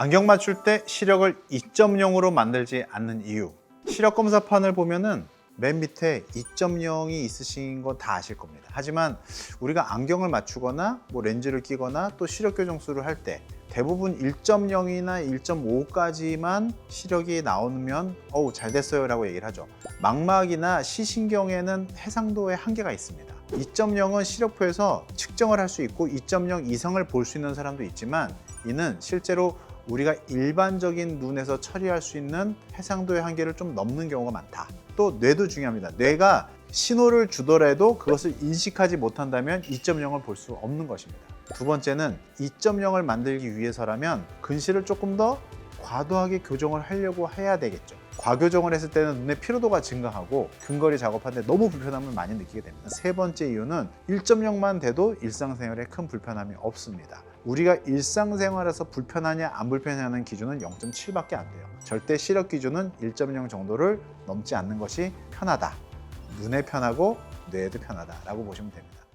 안경 맞출 때 시력을 2.0으로 만들지 않는 이유. 시력 검사판을 보면은 맨 밑에 2.0이 있으신 건 다 아실 겁니다. 하지만 우리가 안경을 맞추거나 뭐 렌즈를 끼거나 또 시력 교정술을 할 때 대부분 1.0이나 1.5까지만 시력이 나오면 어우 잘 됐어요라고 얘기를 하죠. 망막이나 시신경에는 해상도의 한계가 있습니다. 2.0은 시력표에서 측정을 할 수 있고 2.0 이상을 볼 수 있는 사람도 있지만 이는 실제로 우리가 일반적인 눈에서 처리할 수 있는 해상도의 한계를 좀 넘는 경우가 많다. 또 뇌도 중요합니다. 뇌가 신호를 주더라도 그것을 인식하지 못한다면 2.0을 볼 수 없는 것입니다. 두 번째는 2.0을 만들기 위해서라면 근시를 조금 더 과도하게 교정을 하려고 해야 되겠죠. 과교정을 했을 때는 눈의 피로도가 증가하고 근거리 작업하는데 너무 불편함을 많이 느끼게 됩니다. 세 번째 이유는 1.0만 돼도 일상생활에 큰 불편함이 없습니다. 우리가 일상생활에서 불편하냐 안 불편하냐는 기준은 0.7밖에 안 돼요. 절대 시력 기준은 1.0 정도를 넘지 않는 것이 편하다. 눈에 편하고 뇌에도 편하다라고 보시면 됩니다.